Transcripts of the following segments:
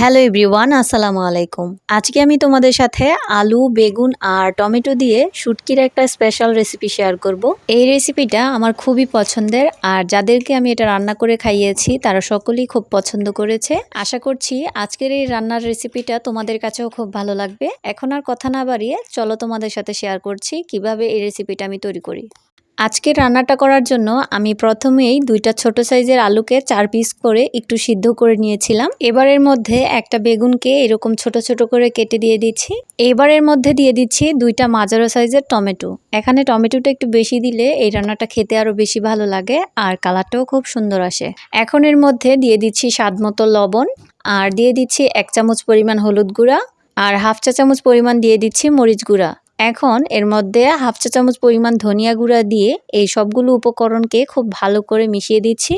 Hello everyone, আসসালামু আলাইকুম। আজকে আমি তোমাদের সাথে আলু, বেগুন আর টমেটো দিয়ে শুটকির একটা স্পেশাল রেসিপি শেয়ার করব। এই রেসিপিটা আমার খুবই পছন্দের আর যাদেরকে আমি এটা রান্না করে খাইয়েছি, তারা সকলেই খুব পছন্দ করেছে। আশা করছি আজকের এই রান্নার রেসিপিটা তোমাদের কাছেও খুব ভালো লাগবে। এখন আর কথা না বাড়িয়ে চলো তোমাদের সাথে শেয়ার করছি কীভাবে এই রেসিপিটা আমি তৈরি করি। আজকে রান্নাটা করার জন্য আমি প্রথমেই দুইটা ছোট সাইজের আলুকে চার পিস করে একটু সিদ্ধ করে নিয়েছিলাম। এবারের মধ্যে একটা বেগুনকে এরকম ছোট ছোট করে কেটে দিয়ে দিচ্ছি। এবারের মধ্যে দিয়ে দিচ্ছি দুইটা মাজারো সাইজের টমেটো। এখানে টমেটোটা একটু বেশি দিলে এই রান্নাটা খেতে আরও বেশি ভালো লাগে আর কালারটাও খুব সুন্দর আসে। এখন এর মধ্যে দিয়ে দিচ্ছি স্বাদ মতো লবণ আর দিয়ে দিচ্ছি এক চামচ পরিমাণ হলুদ গুঁড়া আর হাফ চা চামচ পরিমাণ দিয়ে দিচ্ছি মরিচ গুঁড়া। এখন এর মধ্যে হাফ চা চামচ পরিমাণ ধনিয়া গুঁড়া দিয়ে এই সবগুলো উপকরণকে খুব ভালো করে মিশিয়ে দিচ্ছি।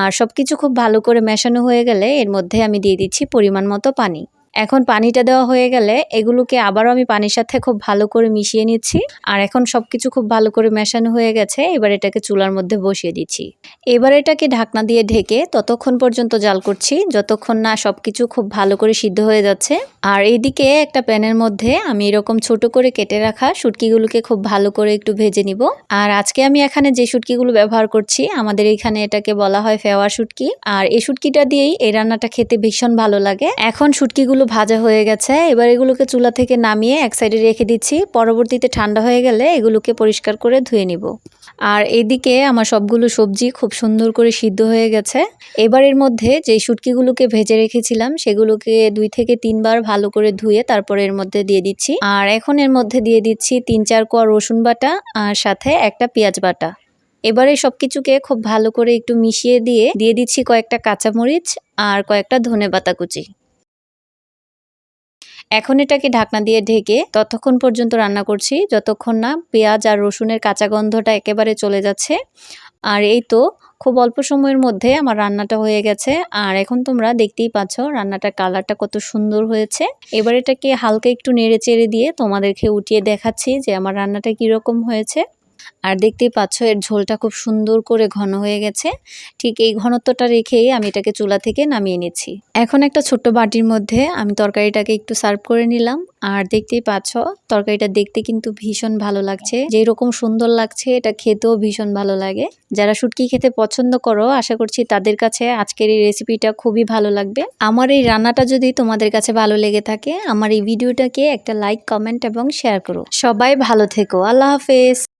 আর সব কিছু খুব ভালো করে মেশানো হয়ে গেলে এর মধ্যে আমি দিয়ে দিচ্ছি পরিমাণ মতো পানি। এখন পানিটা দেওয়া হয়ে গেলে এগুলোকে আবারও আমি পানির সাথে খুব ভালো করে মিশিয়ে নিচ্ছি। আর এখন সব কিছু খুব ভালো করে মেশানো হয়ে গেছে, এবার এটাকে চুলার মধ্যে বসিয়ে দিচ্ছি। এবার এটাকে ঢাকনা দিয়ে ঢেকে ততক্ষণ পর্যন্ত জাল করছি, যতক্ষণ না সব কিছু খুব ভালো করে সিদ্ধ হয়ে যাচ্ছে। আর এদিকে একটা প্যানের মধ্যে আমি এরকম ছোট করে কেটে রাখা শুটকিগুলোকে খুব ভালো করে একটু ভেজে নিব। আর আজকে আমি এখানে যে শুটকিগুলো ব্যবহার করছি, আমাদের এখানে এটাকে বলা হয় ফেওয়া শুটকি। আর এই শুটকিটা দিয়েই এই রান্নাটা খেতে ভীষণ ভালো লাগে। এখন শুটকিগুলো ভাজা হয়ে গেছে। এবার এগুলোকে চুলা থেকে নামিয়ে এক সাইডে রেখে দিচ্ছি। পরবর্তীতে ঠান্ডা হয়ে গেলে এগুলোকে পরিষ্কার করে ধুয়ে নিব। আর এদিকে আমার সবগুলো সবজি খুব সুন্দর করে সিদ্ধ হয়ে গেছে। এবার এর মধ্যে যে শুটকিগুলোকে ভেজে রেখেছিলাম, সেগুলোকে দুই থেকে তিনবার ভালো করে ধুয়ে তারপর এর মধ্যে দিয়ে দিচ্ছি। আর এখন এর মধ্যে দিয়ে দিচ্ছি তিন চার কোয়া রসুন বাটা আর সাথে একটা পেঁয়াজ বাটা। এবারে সব কিছুকে খুব ভালো করে একটু মিশিয়ে দিয়ে দিয়ে দিচ্ছি কয়েকটা কাঁচামরিচ আর কয়েকটা ধনে পাতা কুচি। এখন এটাকে ঢাকনা দিয়ে ঢেকে ততক্ষণ পর্যন্ত রান্না করছি, যতক্ষণ না পেঁয়াজ আর রসুনের কাঁচা গন্ধটা একেবারে চলে যাচ্ছে। আর এই তো খুব অল্প সময়ের মধ্যে আমার রান্নাটা হয়ে গেছে। আর এখন তোমরা দেখতেই পাচ্ছ রান্নাটার কালারটা কত সুন্দর হয়েছে। এবার এটাকে হালকা একটু নেড়ে চেড়ে দিয়ে তোমাদেরকে উঠিয়ে দেখাচ্ছি যে আমার রান্নাটা কীরকম হয়েছে। আর দেখতেই পাচ্ছ এর ঝোলটা খুব সুন্দর করে ঘন হয়ে গেছে। ঠিক এই ঘনত্বটা রেখেই আমি এটাকে চুলা থেকে নামিয়ে নিচ্ছি। এখন একটা ছোট্ট বাটির মধ্যে আমি তরকারিটাকে একটু সার্ভ করে নিলাম। আর দেখতেই পাচ্ছ, তরকারিটা দেখতে কিন্তু ভীষণ ভালো লাগছে। যেই রকম সুন্দর লাগছে, এটা খেতেও ভীষণ ভালো লাগে। যারা শুটকি খেতে পছন্দ করো, আশা করছি তাদের কাছে আজকের এই রেসিপিটা খুবই ভালো লাগবে। আমার এই রান্নাটা যদি তোমাদের কাছে ভালো লেগে থাকে, আমার এই ভিডিওটাকে একটা লাইক কমেন্ট এবং শেয়ার করো। সবাই ভালো থেকো। আল্লাহ হাফেজ।